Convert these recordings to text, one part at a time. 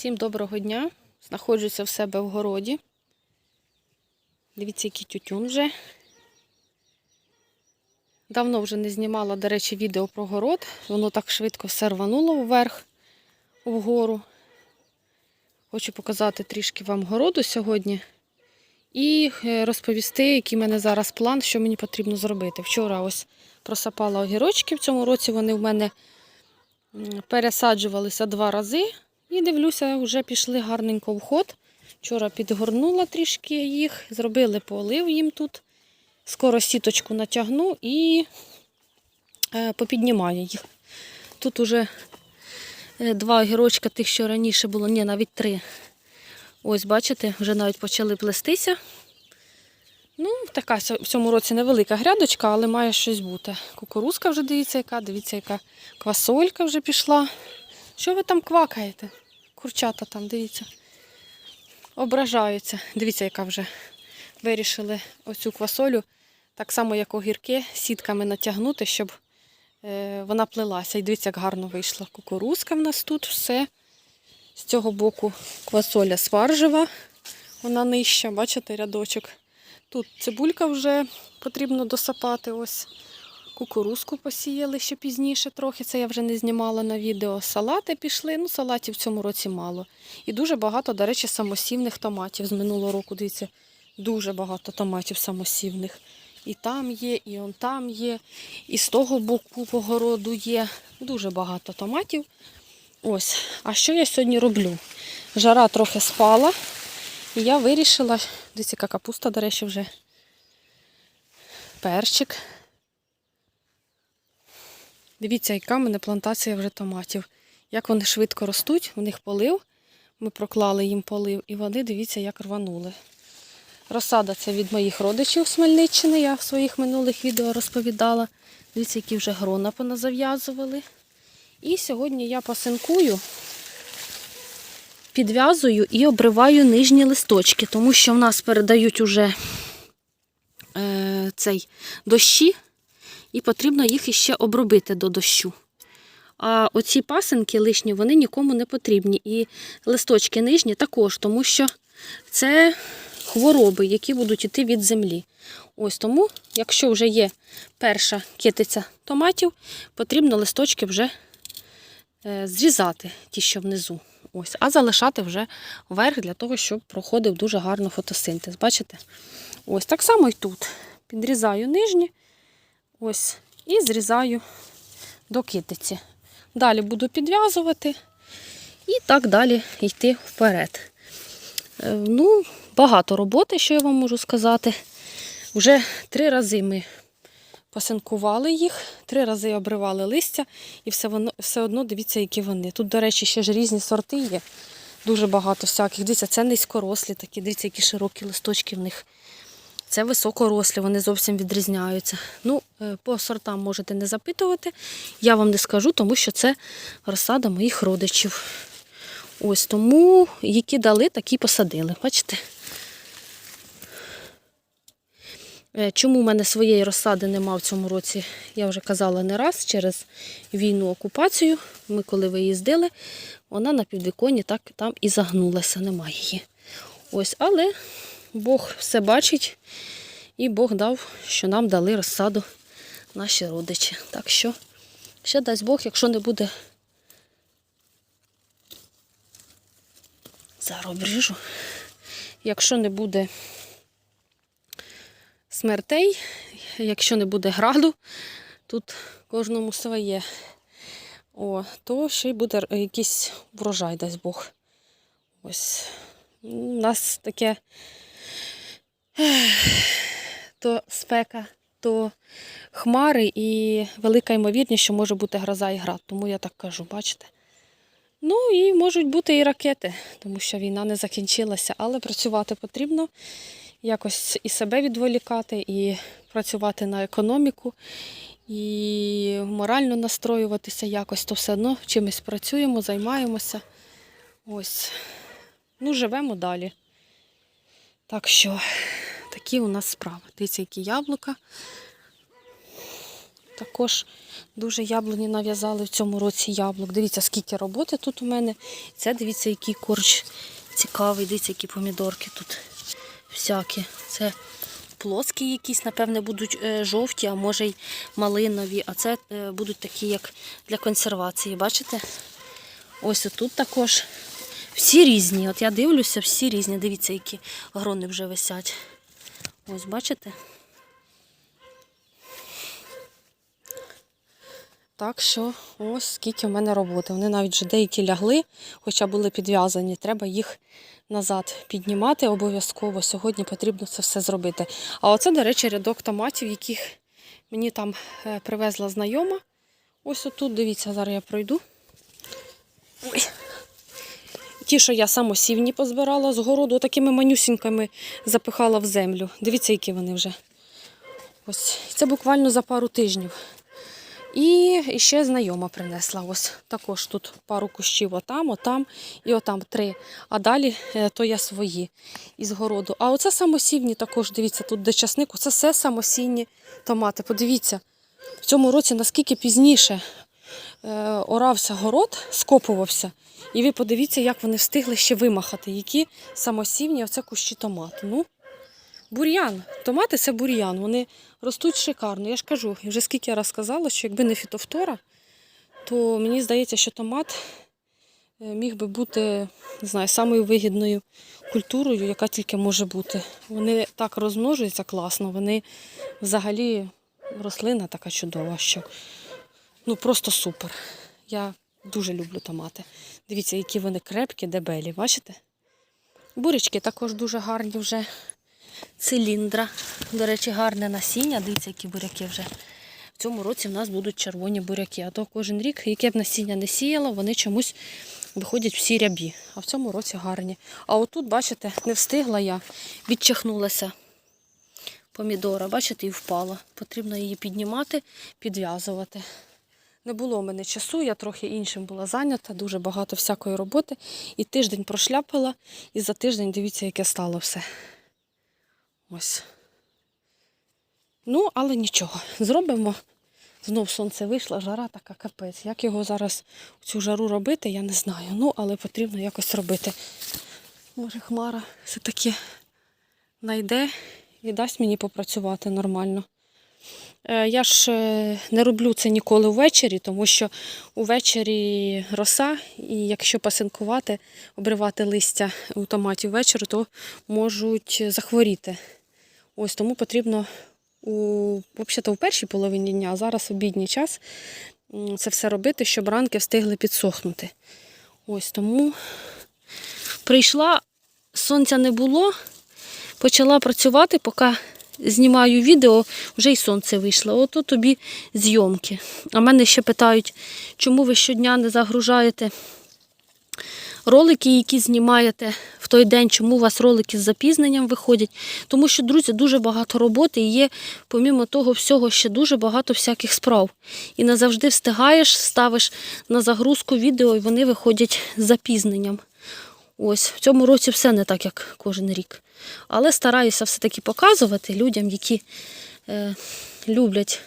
Всім доброго дня. Знаходжуся в себе в городі. Дивіться, який тютюн вже. Давно вже не знімала, до речі, відео про город. Воно так швидко все рвануло вверх, вгору. Хочу показати трішки вам городу сьогодні. І е, розповісти, який в мене зараз план, що мені потрібно зробити. Вчора ось просапала огірочки. В цьому році вони в мене пересаджувалися два рази. І дивлюся, вже пішли гарненько в ход. Вчора підгорнула трішки їх, зробили полив їм тут. Скоро сіточку натягну і е, попіднімаю їх. Тут уже е, два огірочка тих, що раніше було, ні, навіть три. Ось, бачите, вже навіть почали плестися. Ну, така в цьому році невелика грядочка, але має щось бути. Кукурузка вже дивіться, яка, дивіться, яка квасолька вже пішла. Що ви там квакаєте? Курчата там, дивіться. Ображаються. Дивіться, яка вже вирішили оцю квасолю, так само, як огірки, сітками натягнути, щоб е, вона плелася. І дивіться, як гарно вийшла. Кукурузка в нас тут все. З цього боку квасоля сваржева, вона нижча, бачите, рядочок. Тут цибулька вже потрібно досапати. Ось кукурузку посіяли ще пізніше трохи. Це я вже не знімала на відео. Салати пішли. Ну, салатів в цьому році мало. І дуже багато, до речі, самосівних томатів з минулого року. Дивіться, дуже багато томатів самосівних. І там є, і он там є, і з того боку погороду є. Дуже багато томатів. Ось. А що я сьогодні роблю? Жара трохи спала. І я вирішила, дивіться, яка капуста, до речі, вже перчик. Дивіться, яка в мене плантація вже томатів. Як вони швидко ростуть, у них полив. Ми проклали їм полив, і вони, дивіться, як рванули. Розсада це від моїх родичів з Хмельниччини, я в своїх минулих відео розповідала. Дивіться, які вже грона поназав'язували. І сьогодні я пасинкую, підв'язую і обриваю нижні листочки, тому що в нас передають уже е, цей дощі, і потрібно їх іще обробити до дощу. А оці пасинки лишні, вони нікому не потрібні. І листочки нижні також, тому що це хвороби, які будуть йти від землі. Ось тому, якщо вже є перша китиця томатів, потрібно листочки вже е, зрізати, ті, що внизу. Ось, а залишати вже вверх для того, щоб проходив дуже гарно фотосинтез. Бачите? Ось так само і тут. Підрізаю нижні, ось, і зрізаю до китиці. Далі буду підв'язувати і так далі йти вперед. Е, Ну, багато роботи, що я вам можу сказати. Вже три рази ми посинкували їх, три рази обривали листя, і все, воно, все одно дивіться, які вони. Тут, до речі, ще ж різні сорти є. Дуже багато всяких. Дивіться, це низькорослі такі, дивіться, які широкі листочки в них. Це високорослі, вони зовсім відрізняються. Ну, е, по сортам можете не запитувати. Я вам не скажу, тому що це розсада моїх родичів. Ось тому, які дали, такі посадили. Бачите? Е, Чому в мене своєї розсади нема в цьому році, я вже казала не раз, через війну окупацію. Ми коли виїздили, вона на підвіконні так там і загнулася, немає її. Ось, але Бог все бачить, і Бог дав, що нам дали розсаду наші родичі. Так що, ще дасть Бог, якщо не буде. Зараз обріжу. Якщо не буде смертей, якщо не буде граду, тут кожному своє, о, то ще й буде якийсь врожай, дасть Бог. Ось. У нас таке то спека, то хмари і велика ймовірність, що може бути гроза і град. Тому я так кажу, бачите? Ну і можуть бути і ракети, тому що війна не закінчилася, але працювати потрібно, якось і себе відволікати, і працювати на економіку, і морально настроюватися якось, то все одно чимось працюємо, займаємося. Ось. Ну, живемо далі. Так що такі у нас справи. Дивіться, які яблука. Також дуже яблуні нав'язали в цьому році яблук. Дивіться, скільки роботи тут у мене. Це дивіться, який корч цікавий. Дивіться, які помідорки тут всякі. Це плоскі якісь, напевне, будуть е, жовті, а може й малинові. А це е, будуть такі, як для консервації. Бачите? Ось тут також. Всі різні. От я дивлюся, всі різні. Дивіться, які грони вже висять. Ось, бачите? Так що ось скільки в мене роботи. Вони навіть вже деякі лягли, хоча були підв'язані. Треба їх назад піднімати обов'язково. Сьогодні потрібно це все зробити. А оце, до речі, рядок томатів, яких мені там е, привезла знайома. Ось отут, дивіться, зараз я пройду. Ой. Ті, що я самосівні позбирала з городу, такими манюсіньками запихала в землю. Дивіться, які вони вже. Ось. Це буквально за пару тижнів. І ще знайома принесла. Ось також тут пару кущів отам, отам і отам три. А далі е, то я свої із городу. А оце самосівні також, дивіться, тут де часник, це все самосінні томати. Подивіться, в цьому році наскільки пізніше орався город, скопувався. І ви подивіться, як вони встигли ще вимахати, які самосівні оце кущі томату. Ну, бур'ян. Томати це бур'ян. Вони ростуть шикарно. Я ж кажу, вже скільки я раз сказала, що якби не фітофтора, то мені здається, що томат е, міг би бути не знаю, самою вигідною культурою, яка тільки може бути. Вони так розмножуються класно, вони взагалі рослина така чудова, що ну просто супер. Я дуже люблю томати. Дивіться, які вони крепкі, дебелі, бачите? Бурячки також дуже гарні вже. Циліндра. До речі, гарне насіння. Дивіться, які буряки вже. В цьому році в нас будуть червоні буряки. А то кожен рік, яке б насіння не сіяло, вони чомусь виходять всі рябі. А в цьому році гарні. А отут, бачите, не встигла я, відчихнулася помідора, бачите, і впала. Потрібно її піднімати, підв'язувати. Не було в мене часу, я трохи іншим була зайнята, дуже багато всякої роботи. І тиждень прошляпала, і за тиждень дивіться, яке стало все. Ось. Ну, але нічого. Зробимо. Знов сонце вийшло, жара така капець. Як його зараз цю жару робити, я не знаю. Ну, але потрібно якось робити. Може, хмара все-таки найде і дасть мені попрацювати нормально. Е, Я ж е, не роблю це ніколи ввечері, тому що увечері роса, і якщо пасинкувати, обривати листя у томаті ввечері, то можуть захворіти. Ось тому потрібно у, взагалі, в першій половині дня, а зараз обідній час це все робити, щоб ранки встигли підсохнути. Ось тому прийшла, сонця не було, почала працювати, поки знімаю відео, вже й сонце вийшло. Ото тобі зйомки. А мене ще питають, чому ви щодня не загружаєте ролики, які знімаєте в той день, чому у вас ролики з запізненням виходять. Тому що, друзі, дуже багато роботи і є, помімо того всього, ще дуже багато всяких справ. І не завжди встигаєш, ставиш на загрузку відео, і вони виходять з запізненням. Ось, в цьому році все не так, як кожен рік. Але стараюся все-таки показувати людям, які е, люблять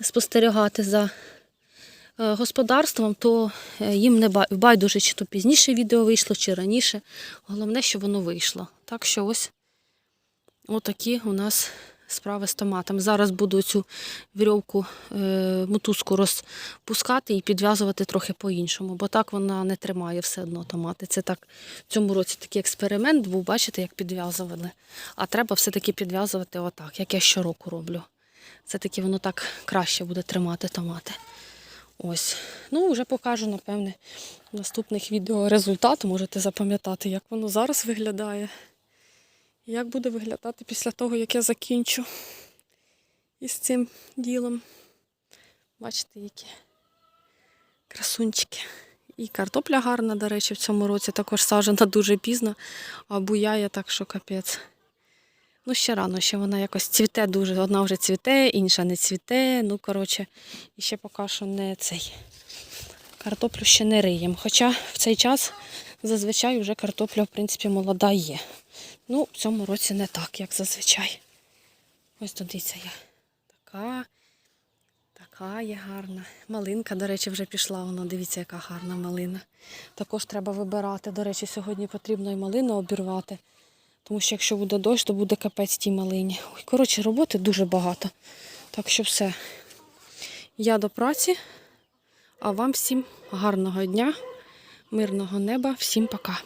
спостерігати за е, господарством, то е, їм не байдуже, чи то пізніше відео вийшло, чи раніше. Головне, що воно вийшло. Так що ось отакі у нас справи з томатами. Зараз буду цю вірьовку, е, мотузку розпускати і підв'язувати трохи по-іншому, бо так вона не тримає все одно томати. Це так в цьому році такий експеримент був, бачите, як підв'язували. А треба все-таки підв'язувати отак, як я щороку роблю. Це таки воно так краще буде тримати томати. Ось. Ну, вже покажу, напевне, в наступних відео результат. Можете запам'ятати, як воно зараз виглядає. Як буде виглядати після того, як я закінчу із цим ділом. Бачите, які красунчики. І картопля гарна, до речі, в цьому році також саджена дуже пізно, а буяє так, що капець. Ну, ще рано, ще вона якось цвіте дуже. Одна вже цвіте, інша не цвіте. Ну, коротше, і ще поки що не цей. Картоплю ще не риємо. Хоча в цей час зазвичай вже картопля, в принципі, молода є. Ну, в цьому році не так, як зазвичай. Ось тут дивіться я. Така, Кає гарна. Малинка, до речі, вже пішла. Воно, дивіться, яка гарна малина. Також треба вибирати. До речі, сьогодні потрібно і малину обірвати. Тому що якщо буде дощ, то буде капець тій малині. Ой, коротше, роботи дуже багато. Так що все. Я до праці, а вам всім гарного дня, мирного неба, всім пока.